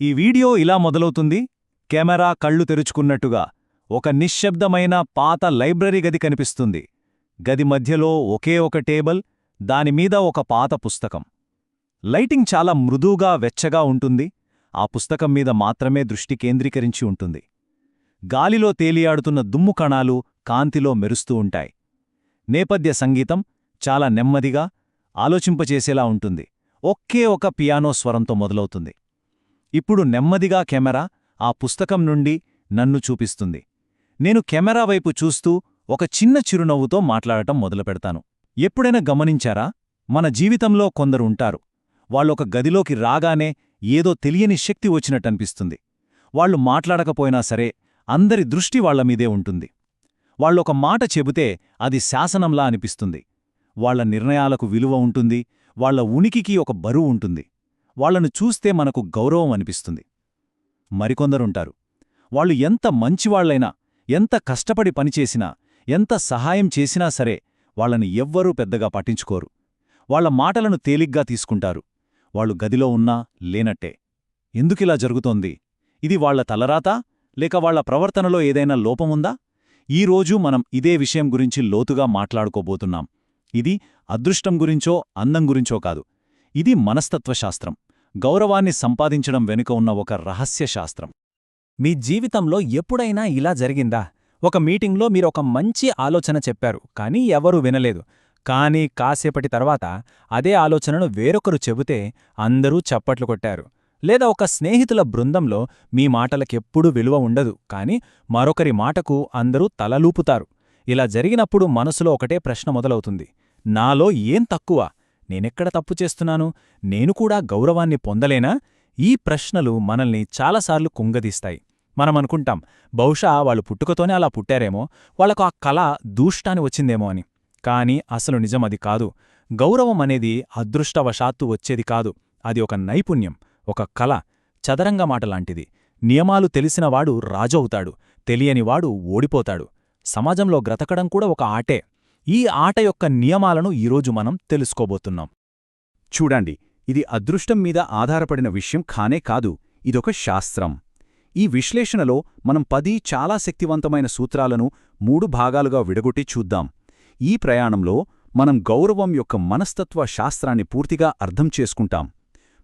ఈ వీడియో ఇలా మొదలవుతుంది. కెమెరా కళ్ళు తెరుచుకున్నట్టుగా ఒక నిశ్శబ్దమైన పాత లైబ్రరీ గది కనిపిస్తుంది. గది మధ్యలో ఒకే ఒక టేబుల్ దానిమీద ఒక పాత పుస్తకం. లైటింగ్ చాలా మృదువుగా వెచ్చగా ఉంటుంది. ఆ పుస్తకం మీద మాత్రమే దృష్టి కేంద్రీకరించి ఉంటుంది. గాలిలో తేలియాడుతున్న దుమ్ము కణాలు కాంతిలో మెరుస్తూ ఉంటాయి. నేపథ్య సంగీతం చాలా నెమ్మదిగా ఆలోచింపచేసేలా ఉంటుంది. ఒకే ఒక పియానో స్వరంతో మొదలవుతుంది. ఇప్పుడు నెమ్మదిగా కెమెరా ఆ పుస్తకం నుండి నన్ను చూపిస్తుంది. నేను కెమెరా వైపు చూస్తూ ఒక చిన్న చిరునవ్వుతో మాట్లాడటం మొదలుపెడతాను. ఎప్పుడైనా గమనించారా? మన జీవితంలో కొందరు ఉంటారు. వాళ్ళొక గదిలోకి రాగానే ఏదో తెలియని శక్తి వచ్చినట్టనిపిస్తుంది. వాళ్ళు మాట్లాడకపోయినా సరే అందరి దృష్టి వాళ్ళమీదే ఉంటుంది. వాళ్ళొక మాట చెబితే అది శాసనంలా అనిపిస్తుంది. వాళ్ళ నిర్ణయాలకు విలువ ఉంటుంది. వాళ్ళ ఉనికికి ఒక బరువు ఉంటుంది. వాళ్ళను చూస్తే మనకు గౌరవం అనిపిస్తుంది. మరికొందరుంటారు. వాళ్ళు ఎంత మంచివాళ్ళైనా ఎంత కష్టపడి పనిచేసినా ఎంత సహాయం చేసినా సరే వాళ్ళని ఎవ్వరూ పెద్దగా పట్టించుకోరు. వాళ్ళ మాటలను తేలిగ్గా తీసుకుంటారు. వాళ్ళు గదిలో ఉన్నా లేనట్టే. ఎందుకిలా జరుగుతోంది? ఇది వాళ్ళ తలరాతా? లేక వాళ్ళ ప్రవర్తనలో ఏదైనా లోపముందా? ఈరోజు మనం ఇదే విషయం గురించి లోతుగా మాట్లాడుకోబోతున్నాం. ఇది అదృష్టం గురించో అందం గురించో కాదు. ఇది మనస్తత్వశాస్త్రం. గౌరవాన్ని సంపాదించడం వెనుక ఉన్న ఒక రహస్య శాస్త్రం మీ జీవితంలో ఎప్పుడైనా ఇలా జరిగిందా? ఒక మీటింగ్లో మీరొక మంచి ఆలోచన చెప్పారు కానీ ఎవరూ వినలేదు. కానీ కాసేపటి తర్వాత అదే ఆలోచనను వేరొకరు చెబితే అందరూ చప్పట్లు కొట్టారు. లేదా ఒక స్నేహితుల బృందంలో మీ మాటలకెప్పుడూ విలువ ఉండదు కాని మరొకరి మాటకు అందరూ తలలూపుతారు. ఇలా జరిగినప్పుడు మనసులో ఒకటే ప్రశ్న మొదలవుతుంది. నాలో ఏం తక్కువ? నేనెక్కడ తప్పు చేస్తున్నాను? నేను కూడా గౌరవాన్ని పొందలేనా? ఈ ప్రశ్నలు మనల్ని చాలాసార్లు కుంగదీస్తాయి. మనమనుకుంటాం బహుశా వాళ్ళు పుట్టుకతోనే అలా పుట్టారేమో వాళ్ళకు ఆ కళ దూష్టాని వచ్చిందేమో అని. కాని అసలు నిజమది కాదు. గౌరవం అనేది అదృష్టవశాత్తు వచ్చేది కాదు. అది ఒక నైపుణ్యం ఒక కళ చదరంగ మాటలాంటిది నియమాలు తెలిసినవాడు రాజవుతాడు తెలియనివాడు ఓడిపోతాడు. సమాజంలో గ్రతకడం కూడా ఒక ఆటే. ఈ ఆట యొక్క నియమాలను ఈరోజు మనం తెలుసుకోబోతున్నాం. చూడండి ఇది అదృష్టం మీద ఆధారపడిన విషయం కానే కాదు ఇదొక శాస్త్రం. ఈ విశ్లేషణలో మనం పది చాలా శక్తివంతమైన సూత్రాలను మూడు భాగాలుగా విడగొట్టి చూద్దాం. ఈ ప్రయాణంలో మనం గౌరవం యొక్క మనస్తత్వ శాస్త్రాన్ని పూర్తిగా అర్థం చేసుకుంటాం.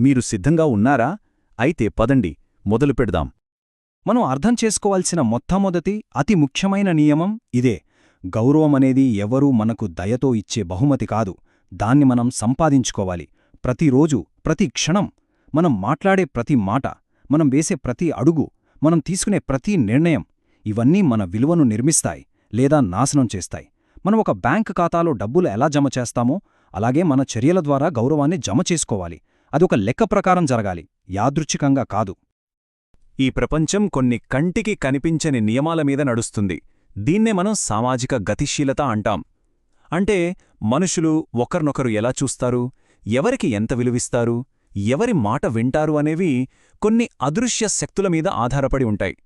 మీరు సిద్ధంగా ఉన్నారా? అయితే పదండి మొదలు పెడదాం. మనం అర్థం చేసుకోవాల్సిన మొట్టమొదటి అతి ముఖ్యమైన నియమం ఇదే. గౌరవమనేది ఎవరూ మనకు దయతో ఇచ్చే బహుమతి కాదు. దాన్ని మనం సంపాదించుకోవాలి. ప్రతిరోజు ప్రతి క్షణం మనం మాట్లాడే ప్రతి మాట మనం వేసే ప్రతి అడుగు మనం తీసుకునే ప్రతి నిర్ణయం ఇవన్నీ మన విలువను నిర్మిస్తాయి లేదా నాశనం చేస్తాయి. మనం ఒక బ్యాంక్ ఖాతాలో డబ్బులు ఎలా జమ చేస్తామో అలాగే మన చర్యల ద్వారా గౌరవాన్ని జమ చేసుకోవాలి. అదొక లెక్క ప్రకారం జరగాలి. యాదృచ్ఛికంగా కాదు. ఈ ప్రపంచం కొన్ని కంటికి కనిపించని నియమాల మీద నడుస్తుంది. దీన్నే మనం సామాజిక గతిశీలత అంటాం. అంటే మనుషులు ఒకరినొకరు ఎలా చూస్తారు? ఎవరికి ఎంత విలువిస్తారు? ఎవరి మాట వింటారు అనేవి కొన్ని అదృశ్య శక్తుల మీద ఆధారపడి ఉంటాయి.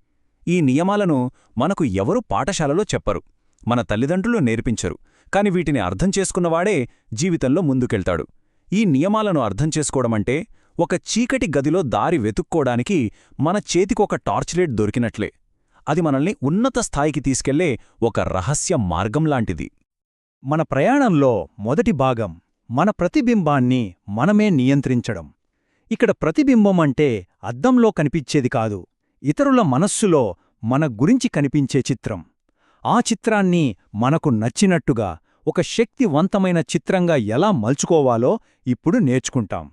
ఈ నియమాలను మనకు ఎవరు పాఠశాలలో చెప్పరు. మన తల్లిదండ్రులు నేర్పించరు. కాని వీటిని అర్థం చేసుకున్నవాడే జీవితంలో ముందుకెళ్తాడు. ఈ నియమాలను అర్థం చేసుకోవడమంటే ఒక చీకటి గదిలో దారి వెతుక్కోడానికి మన చేతికొక టార్చ్లైట్ దొరికినట్లే. అది మనల్ని ఉన్నత స్థాయికి తీసుకెళ్ళే ఒక రహస్య మార్గంలాంటిది మన ప్రయాణంలో మొదటి భాగం మన ప్రతిబింబాన్ని మనమే నియంత్రించడం. ఇక్కడ ప్రతిబింబం అంటే అద్దంలో కనిపించేది కాదు ఇతరుల మనస్సులో మన గురించి కనిపించే చిత్రం. ఆ చిత్రాన్ని మనకు నచ్చినట్టుగా ఒక శక్తివంతమైన చిత్రంగా ఎలా మలుచుకోవాలో ఇప్పుడు నేర్చుకుంటాం.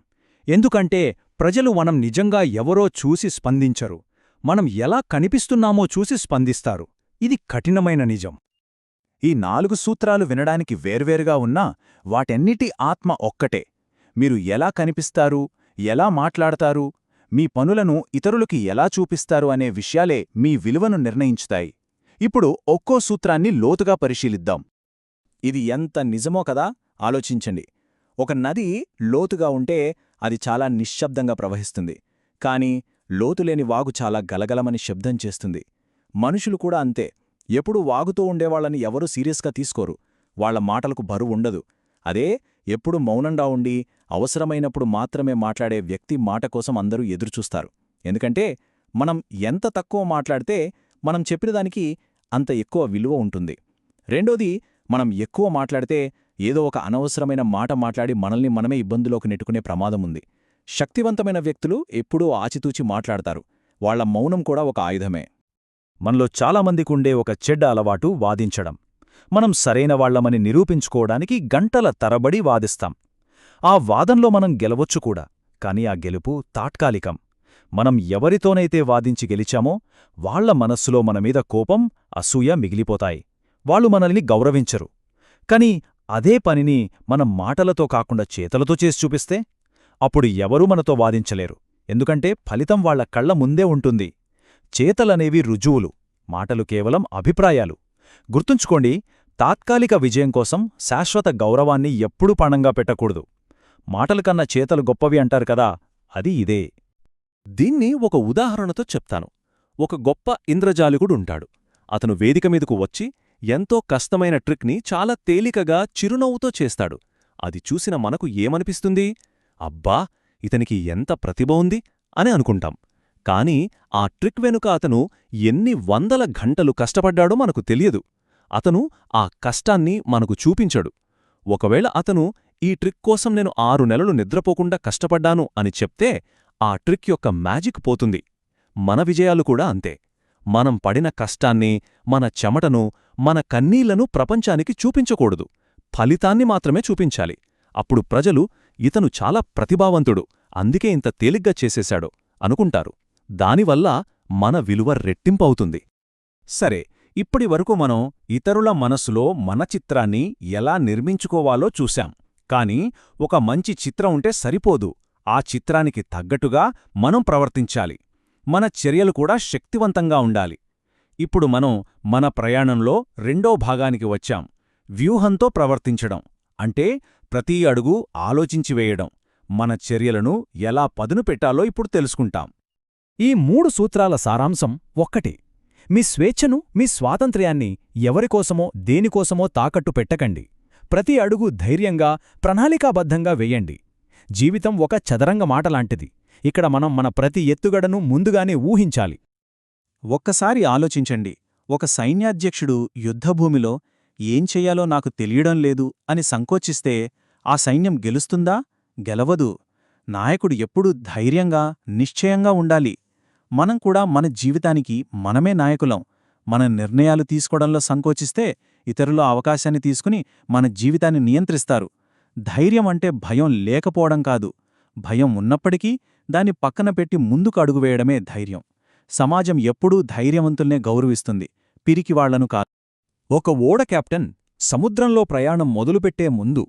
ఎందుకంటే ప్రజలు మనం నిజంగా ఎవరో చూసి స్పందించరు. మనం ఎలా కనిపిస్తున్నామో చూసి స్పందిస్తారు. ఇది కఠినమైన నిజం. ఈ నాలుగు సూత్రాలు వినడానికి వేర్వేరుగా ఉన్నా వాటన్నిటి ఆత్మ ఒక్కటే. మీరు ఎలా కనిపిస్తారు? ఎలా మాట్లాడతారు? మీ పనులను ఇతరులకి ఎలా చూపిస్తారు అనే విషయాలే మీ విలువను నిర్ణయించుతాయి. ఇప్పుడు ఒక్కో సూత్రాన్ని లోతుగా పరిశీలిద్దాం. ఇది ఎంత నిజమో కదా? ఆలోచించండి. ఒక నది లోతుగా ఉంటే అది చాలా నిశ్శబ్దంగా ప్రవహిస్తుంది. కాని లోతులేని వాగు చాలా గలగలమని శబ్దం చేస్తుంది. మనుషులు కూడా అంతే. ఎప్పుడూ వాగుతూ ఉండేవాళ్ళని ఎవరూ సీరియస్గా తీసుకోరు. వాళ్ళ మాటలకు బరువు ఉండదు. అదే ఎప్పుడు మౌనంగా ఉండి అవసరమైనప్పుడు మాత్రమే మాట్లాడే వ్యక్తి మాట కోసం అందరూ ఎదురుచూస్తారు. ఎందుకంటే మనం ఎంత తక్కువ మాట్లాడితే మనం చెప్పినదానికి అంత ఎక్కువ విలువ ఉంటుంది. రెండోది మనం ఎక్కువ మాట్లాడితే ఏదో ఒక అనవసరమైన మాట మాట్లాడి మనల్ని మనమే ఇబ్బందులోకి నెట్టుకునే ప్రమాదం ఉంది. శక్తివంతమైన వ్యక్తులు ఎప్పుడూ ఆచితూచి మాట్లాడతారు. వాళ్ళ మౌనం కూడా ఒక ఆయుధమే. మనలో చాలామందికుండే ఒక చెడ్డ అలవాటు వాదించడం. మనం సరైన వాళ్ళమని నిరూపించుకోవడానికి గంటల తరబడి వాదిస్తాం. ఆ వాదంలో మనం గెలవచ్చు కూడా కాని ఆ గెలుపు తాత్కాలికం. మనం ఎవరితోనైతే వాదించి గెలిచామో వాళ్ళ మనస్సులో మనమీద కోపం అసూయ మిగిలిపోతాయి. వాళ్ళు మనల్ని గౌరవించరు. కాని అదే పనిని మనం మాటలతో కాకుండా చేతలతో చేసి చూపిస్తే అప్పుడు ఎవరూ మనతో వాదించలేరు. ఎందుకంటే ఫలితం వాళ్ళ కళ్ళ ముందే ఉంటుంది. చేతలనేవి రుజువులు మాటలు కేవలం అభిప్రాయాలు. గుర్తుంచుకోండి తాత్కాలిక విజయం కోసం శాశ్వత గౌరవాన్ని ఎప్పుడూ పణంగా పెట్టకూడదు. మాటల కన్నా చేతలు గొప్పవి అంటారు కదా అది ఇదే. దీన్ని ఒక ఉదాహరణతో చెప్తాను. ఒక గొప్ప ఇంద్రజాలికుడుంటాడు. అతను వేదిక మీదకు వచ్చి ఎంతో కష్టమైన ట్రిక్ని చాలా తేలికగా చిరునవ్వుతో చేస్తాడు. అది చూసిన మనకు ఏమనిపిస్తుంది? అబ్బా ఇతనికి ఎంత ప్రతిభ ఉంది అని అనుకుంటాం. కాని ఆ ట్రిక్ వెనుక అతను ఎన్ని వందల గంటలు కష్టపడ్డాడో మనకు తెలియదు. అతను ఆ కష్టాన్ని మనకు చూపించడు. ఒకవేళ అతను ఈ ట్రిక్ కోసం నేను ఆరు నెలలు నిద్రపోకుండా కష్టపడ్డాను అని చెప్తే ఆ ట్రిక్ యొక్క మ్యాజిక్ పోతుంది. మన విజయాలు కూడా అంతే. మనం పడిన కష్టాన్ని మన చెమటను మన కన్నీళ్ళను ప్రపంచానికి చూపించకూడదు. ఫలితాన్ని మాత్రమే చూపించాలి. అప్పుడు ప్రజలు ఇతను చాలా ప్రతిభావంతుడు అందుకే ఇంత తేలిగ్గా చేసేశాడు అనుకుంటారు. దానివల్ల మన విలువ రెట్టింపవుతుంది. సరే ఇప్పటి వరకు మనం ఇతరుల మనసులో మన చిత్రాన్ని ఎలా నిర్మించుకోవాలో చూశాం. కాని ఒక మంచి చిత్రం ఉంటే సరిపోదు. ఆ చిత్రానికి తగ్గట్టుగా మనం ప్రవర్తించాలి. మన చర్యలు కూడా శక్తివంతంగా ఉండాలి. ఇప్పుడు మనం మన ప్రయాణంలో రెండో భాగానికి వచ్చాం. వ్యూహంతో ప్రవర్తించడం. అంటే ప్రతి అడుగు ఆలోచించి వేయడం మన చర్యలను ఎలా పదును పెట్టాలో ఇప్పుడు తెలుసుకుంటాం. ఈ మూడు సూత్రాల సారాంశం ఒక్కటే. మీ స్వేచ్ఛను మీ స్వాతంత్ర్యాన్ని ఎవరికోసమో దేనికోసమో తాకట్టు పెట్టకండి. ప్రతి అడుగు ధైర్యంగా ప్రణాళికాబద్ధంగా వెయ్యండి జీవితం ఒక చదరంగ మాటలాంటిది ఇక్కడ మనం మన ప్రతి ఎత్తుగడను ముందుగానే ఊహించాలి. ఒక్కసారి ఆలోచించండి. ఒక సైన్యాధ్యక్షుడు యుద్ధభూమిలో ఏం చెయ్యాలో నాకు తెలియడం లేదు అని సంకోచిస్తే ఆ సైన్యం గెలుస్తుందా? గెలవదు. నాయకుడు ఎప్పుడూ ధైర్యంగా నిశ్చయంగా ఉండాలి. మనం కూడా మన జీవితానికి మనమే నాయకులం. మన నిర్ణయాలు తీసుకోవడంలో సంకోచిస్తే ఇతరుల అవకాశాన్ని తీసుకుని మన జీవితాన్ని నియంత్రిస్తారు. ధైర్యం అంటే భయం లేకపోవడం కాదు. భయం ఉన్నప్పటికీ దాన్ని పక్కన పెట్టి ముందుకు అడుగువేయడమే ధైర్యం. సమాజం ఎప్పుడూ ధైర్యవంతుల్నే గౌరవిస్తుంది. పిరికివాళ్ళను కాదు. ఒక ఓడ కెప్టెన్ సముద్రంలో ప్రయాణం మొదలుపెట్టే ముందు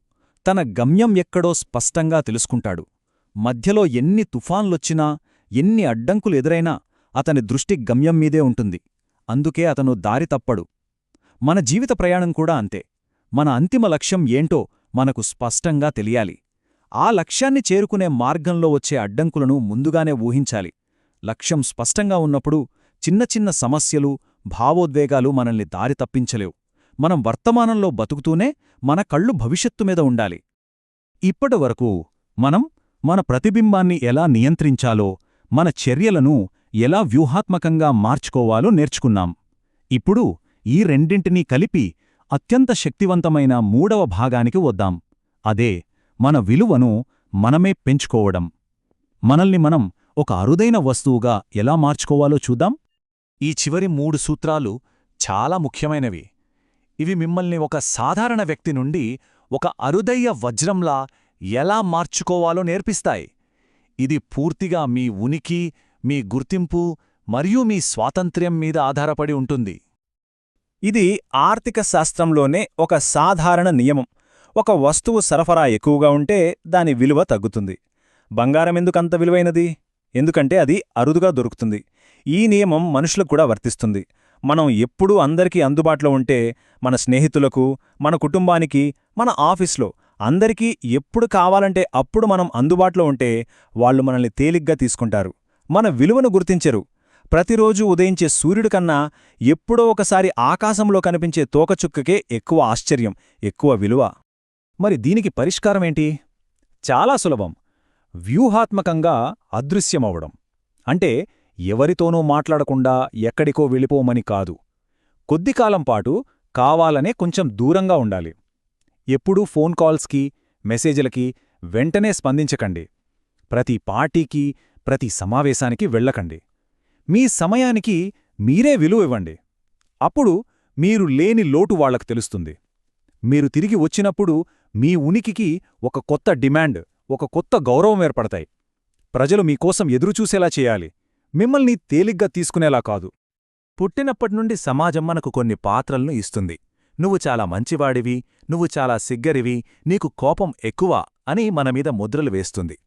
తన గమ్యం ఎక్కడో స్పష్టంగా తెలుసుకుంటాడు. మధ్యలో ఎన్ని తుఫాన్లొచ్చినా ఎన్ని అడ్డంకులు ఎదురైనా అతని దృష్టి గమ్యం మీదే ఉంటుంది. అందుకే అతను దారి తప్పడు. మన జీవిత ప్రయాణం కూడా అంతే. మన అంతిమ లక్ష్యం ఏంటో మనకు స్పష్టంగా తెలియాలి. ఆ లక్ష్యాన్ని చేరుకునే మార్గంలో వచ్చే అడ్డంకులను ముందుగానే ఊహించాలి. లక్ష్యం స్పష్టంగా ఉన్నప్పుడు చిన్న చిన్న సమస్యలు భావోద్వేగాలు మనల్ని దారి తప్పించలేవు. మనం వర్తమానంలో బతుకుతూనే మన కళ్ళు భవిష్యత్తు మీద ఉండాలి. ఇప్పటివరకు మనం మన ప్రతిబింబాన్ని ఎలా నియంత్రించాలో మన చర్యలను ఎలా వ్యూహాత్మకంగా మార్చుకోవాలో నేర్చుకున్నాం. ఇప్పుడు ఈ రెండింటినీ కలిపి అత్యంత శక్తివంతమైన మూడవ భాగానికి వద్దాం. అదే మన విలువను మనమే పెంచుకోవడం. మనల్ని మనం ఒక అరుదైన వస్తువుగా ఎలా మార్చుకోవాలో చూద్దాం. ఈ చివరి మూడు సూత్రాలు చాలా ముఖ్యమైనవి. ఇవి మిమ్మల్ని ఒక సాధారణ వ్యక్తి నుండి ఒక అరుదయ్య వజ్రంలా ఎలా మార్చుకోవాలో నేర్పిస్తాయి. ఇది పూర్తిగా మీ ఉనికి మీ గుర్తింపు మరియు మీ స్వాతంత్ర్యం మీద ఆధారపడి ఉంటుంది. ఇది ఆర్థిక శాస్త్రంలోనే ఒక సాధారణ నియమం. ఒక వస్తువు సరఫరా ఎక్కువగా ఉంటే దాని విలువ తగ్గుతుంది. బంగారం ఎందుకంత విలువైనది? ఎందుకంటే అది అరుదుగా దొరుకుతుంది. ఈ నియమం మనుషులకు కూడా వర్తిస్తుంది. మనం ఎప్పుడూ అందరికీ అందుబాటులో ఉంటే మన స్నేహితులకు మన కుటుంబానికి మన ఆఫీస్లో అందరికీ ఎప్పుడు కావాలంటే అప్పుడు మనం అందుబాటులో ఉంటే వాళ్ళు మనల్ని తేలిగ్గా తీసుకుంటారు. మన విలువను గుర్తించరు. ప్రతిరోజు ఉదయించే సూర్యుడి కన్నా ఎప్పుడో ఒకసారి ఆకాశంలో కనిపించే తోకచుక్కకే ఎక్కువ ఆశ్చర్యం ఎక్కువ విలువ. మరి దీనికి పరిష్కారమేంటి చాలా సులభం. వ్యూహాత్మకంగా అదృశ్యమవడం అంటే ఎవరితోనూ మాట్లాడకుండా ఎక్కడికో వెళ్ళిపోమని కాదు. కొద్దికాలం పాటు కావాలనే కొంచెం దూరంగా ఉండాలి. ఎప్పుడూ ఫోన్ కాల్స్కి మెసేజ్లకి వెంటనే స్పందించకండి. ప్రతి పార్టీకి ప్రతి సమావేశానికి వెళ్ళకండి. మీ సమయానికి మీరే విలువ ఇవ్వండి. అప్పుడు మీరు లేని లోటు వాళ్ళకు తెలుస్తుంది. మీరు తిరిగి వచ్చినప్పుడు మీ ఉనికికి ఒక కొత్త డిమాండ్ ఒక కొత్త గౌరవం ఏర్పడతాయి. ప్రజలు మీకోసం ఎదురుచూసేలా చేయాలి. మిమ్మల్ని తేలిగ్గా తీసుకునేలా కాదు. పుట్టినప్పటినుండి సమాజం మనకు కొన్ని పాత్రలను ఇస్తుంది. నువ్వు చాలా మంచివాడివి నువ్వు చాలా సిగ్గరివి నీకు కోపం ఎక్కువ అని మనమీద ముద్రలు వేస్తుంది.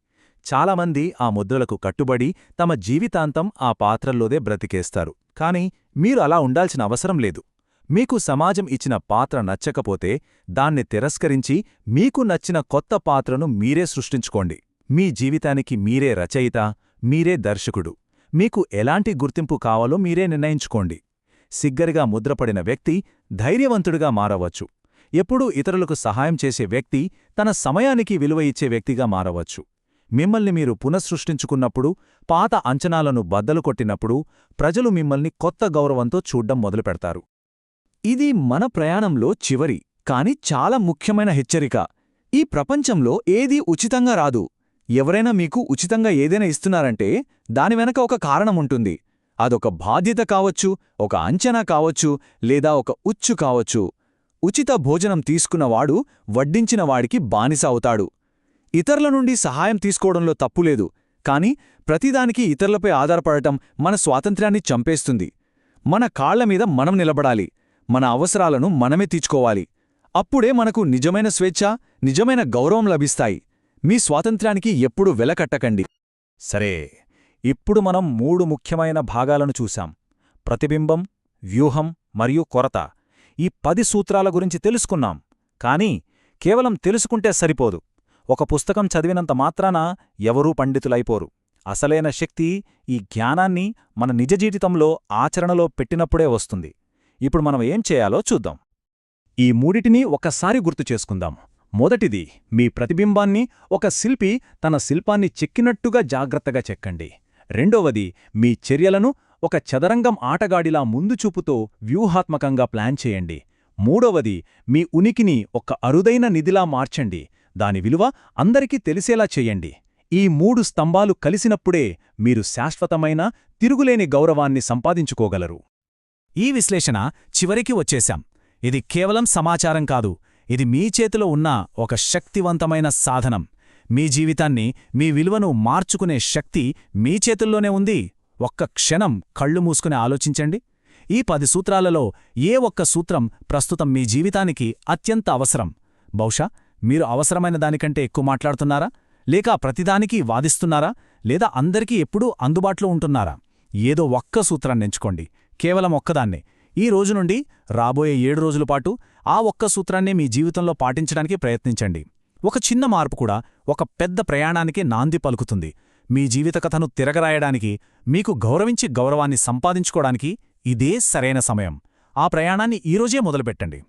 చాలామంది ఆ ముద్రలకు కట్టుబడి తమ జీవితాంతం ఆ పాత్రల్లోదే బ్రతికేస్తారు. కాని మీరు అలా ఉండాల్సిన అవసరం లేదు. మీకు సమాజం ఇచ్చిన పాత్ర నచ్చకపోతే దాన్ని తిరస్కరించి మీకు నచ్చిన కొత్త పాత్రను మీరే సృష్టించుకోండి. మీ జీవితానికి మీరే రచయిత మీరే దర్శకుడు. మీకు ఎలాంటి గుర్తింపు కావాలో మీరే నిర్ణయించుకోండి. సిగ్గరిగా ముద్రపడిన వ్యక్తి ధైర్యవంతుడిగా మారవచ్చు. ఎప్పుడూ ఇతరులకు సహాయం చేసే వ్యక్తి తన సమయానికి విలువ ఇచ్చే వ్యక్తిగా మారవచ్చు. మిమ్మల్ని మీరు పునఃసృష్టించుకున్నప్పుడు పాత అంచనాలను బద్దలు కొట్టినప్పుడు ప్రజలు మిమ్మల్ని కొత్త గౌరవంతో చూడ్డం మొదలుపెడతారు. ఇది మన ప్రయాణంలో చివరి కాని చాలా ముఖ్యమైన హెచ్చరిక. ఈ ప్రపంచంలో ఏదీ ఉచితంగా రాదు. ఎవరైనా మీకు ఉచితంగా ఏదైనా ఇస్తున్నారంటే దాని వెనక ఒక కారణముంటుంది అదొక బాధ్యత కావచ్చు ఒక అంచనా కావచ్చు లేదా ఒక ఉచ్చు కావచ్చు. ఉచిత భోజనం తీసుకున్నవాడు వడ్డించిన వాడికి బానిస అవుతాడు. ఇతరుల నుండి సహాయం తీసుకోవడంలో తప్పులేదు కాని ప్రతిదానికి ఇతరులపై ఆధారపడటం మన స్వాతంత్ర్యాన్ని చంపేస్తుంది. మన కాళ్ళ మీద మనం నిలబడాలి. మన అవసరాలను మనమే తీర్చుకోవాలి. అప్పుడే మనకు నిజమైన స్వేచ్ఛ నిజమైన గౌరవం లభిస్తాయి. మీ స్వాతంత్ర్యానికి ఎప్పుడూ వెలకట్టకండి సరే ఇప్పుడు మనం మూడు ముఖ్యమైన భాగాలను చూశాం. ప్రతిబింబం వ్యూహం మరియు కొరత. ఈ పది సూత్రాల గురించి తెలుసుకున్నాం కానీ కేవలం తెలుసుకుంటే సరిపోదు. ఒక పుస్తకం చదివినంత మాత్రాన ఎవరూ పండితులైపోరు. అసలైన శక్తి ఈ జ్ఞానాన్ని మన నిజ జీవితంలో ఆచరణలో పెట్టినప్పుడే వస్తుంది. ఇప్పుడు మనం ఏం చేయాలో చూద్దాం. ఈ మూడిటిని ఒకసారి గుర్తు చేసుకుందాం. మొదటిది మీ ప్రతిబింబాన్ని ఒక శిల్పి తన శిల్పాన్ని చెక్కినట్టుగా జాగ్రత్తగా చెక్కండి. రెండవది మీ చర్యలను ఒక చదరంగం ఆటగాడిలా ముందుచూపుతో వ్యూహాత్మకంగా ప్లాన్ చేయండి. మూడవది మీ ఉనికిని ఒక అరుదైన నిధిలా మార్చండి. దాని విలువ అందరికీ తెలిసేలా చెయ్యండి ఈ మూడు స్తంభాలు కలిసినప్పుడే మీరు శాశ్వతమైన తిరుగులేని గౌరవాన్ని సంపాదించుకోగలరు. ఈ విశ్లేషణ చివరికి వచ్చేశాం. ఇది కేవలం సమాచారం కాదు ఇది మీ చేతిలో ఉన్న ఒక శక్తివంతమైన సాధనం. మీ జీవితాన్ని మీ విలువను మార్చుకునే శక్తి మీ చేతుల్లోనే ఉంది. ఒక్క క్షణం కళ్ళు మూసుకుని ఆలోచించండి. ఈ పది సూత్రాలలో ఏ ఒక్క సూత్రం ప్రస్తుతం మీ జీవితానికి అత్యంత అవసరం? బహుశా మీరు అవసరమైన దానికంటే ఎక్కువ మాట్లాడుతున్నారా? లేక ప్రతిదానికి వాదిస్తున్నారా? లేదా అందరికీ ఎప్పుడూ అందుబాటులో ఉంటున్నారా? ఏదో ఒక్క సూత్రాన్ని ఎంచుకోండి. కేవలం ఒక్కదాన్నే. ఈ రోజు నుండి రాబోయే ఏడు రోజుల పాటు ఆ ఒక్క సూత్రాన్నే మీ జీవితంలో పాటించడానికి ప్రయత్నించండి. ఒక చిన్న మార్పు కూడా ఒక పెద్ద ప్రయాణానికి నాంది పలుకుతుంది. మీ జీవిత కథను తిరగరాయడానికి మీకు గౌరవించి గౌరవాన్ని సంపాదించుకోవడానికి ఇదే సరైన సమయం. ఆ ప్రయాణాన్ని ఈరోజే మొదలుపెట్టండి.